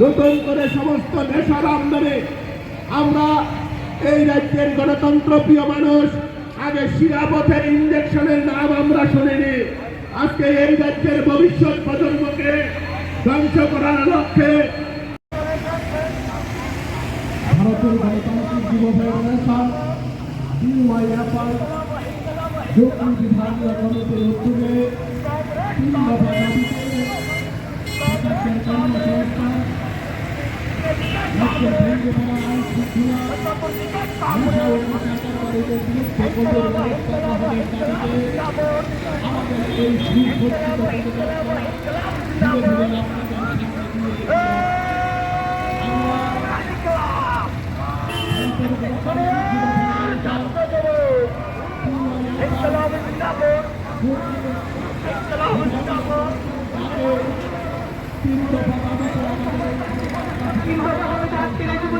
নতুন করে সমস্ত নেশার আমদানি আমরা এই রাজ্যের গণতন্ত্র প্রিয় মানুষ, আগে শিরাপথের ইঞ্জেকশনের নাম আমরা শুনিনি। আজকে এই রাজ্যের ভবিষ্যৎ প্রজন্মকে ধ্বংস করার লক্ষ্যে ভারতের গণতান্ত্রিক যুব ফেডারেশন কমিটির উদ্যোগে তিন দফা দাবিতে আমাদের এই সুরক্ষিত ধীরে ধীরে তিন দফা দাবি করা তিন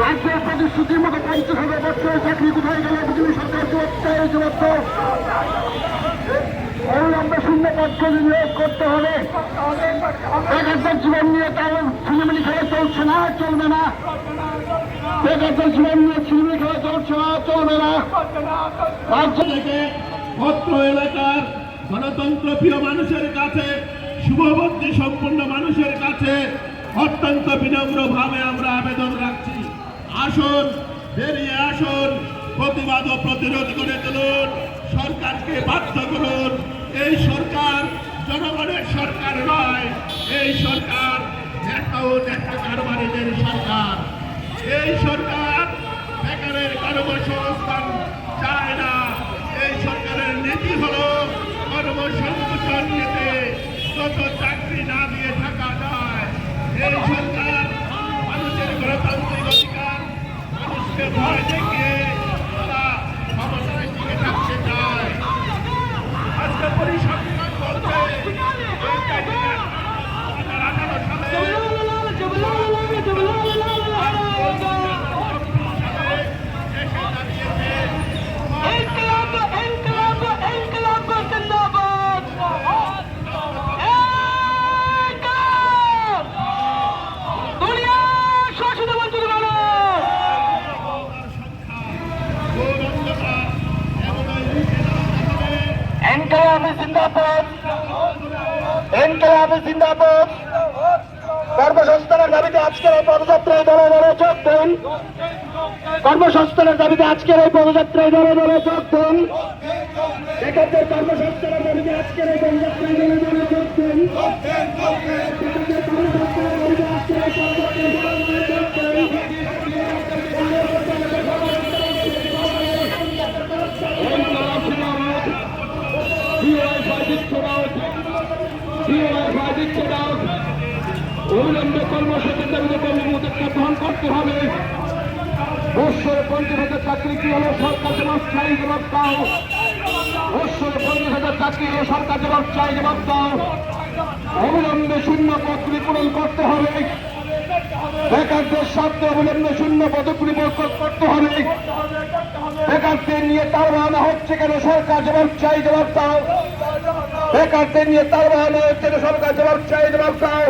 রাজ্যের প্রতিশ্রুতির মতো পঞ্চাশ হাজার বছরের চাকরি কোথায় গেল সরকার জবাব জবাব অবিলম্বে শূন্য নিয়োগ করতে হবে। বেকারদের জীবন নিয়ে খেলা চলছে না, চলবে না। জীবন নিয়ে খেলা চলছে না, চলবে না। রাজ্য থেকে এলাকার গণতন্ত্র প্রিয় মানুষের কাছে, শুভবুদ্ধি সম্পূর্ণ মানুষের কাছে অত্যন্ত বিনম্র ভাবে আমরা আবেদন রাখছি। আসুন, বেরিয়ে আসুন, প্রতিবাদ ও প্রতিরোধ করে তুলুন। সরকারকে বাধ্য করুন। এই সরকার জনগণের সরকার নয়, এই সরকার নেতা ও নেতা কারবারিদের সরকার। এই সরকার বেকারের কর্মসংস্থান কর্মসংস্থানের দাবিতে আজকের এই পদযাত্রায় দলে দলে যোগ দিন। কর্মসংস্থানের দাবিতে আজকের এই পদযাত্রায় দলে দলে যোগ দিন। আজকের দিন। অবিলম্বে কর্মসূচির দাবিতে কর্মীদের গ্রহণ করতে হবে বৎসরে পঞ্চাশ হাজার চাকরি কি হলো সরকার জবাব চাই জবাব দাও পঞ্চাশ হাজার চাকরি হলো সরকার জবাব চাই জবাব দাও অবিলম্বে শূন্য পদগুলি পূরণ করতে হবে। বেকারদের স্বার্থে অবিলম্বে শূন্য পদগুলি করতে হবে। বেকারদের নিয়ে তার বাহানা হচ্ছে কেন? সরকার জবাব চাই, জবাব দাও। কেন সরকার জবাব চাই জবাব দাও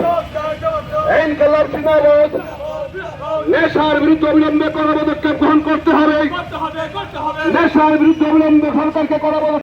ইনকলাব জিন্দাবাদ নেশার বিরুদ্ধে অবিলম্বে করা পদক্ষেপ গ্রহণ করতে হবে। নেশার বিরুদ্ধে অবিলম্বে সরকারকে পদক্ষেপ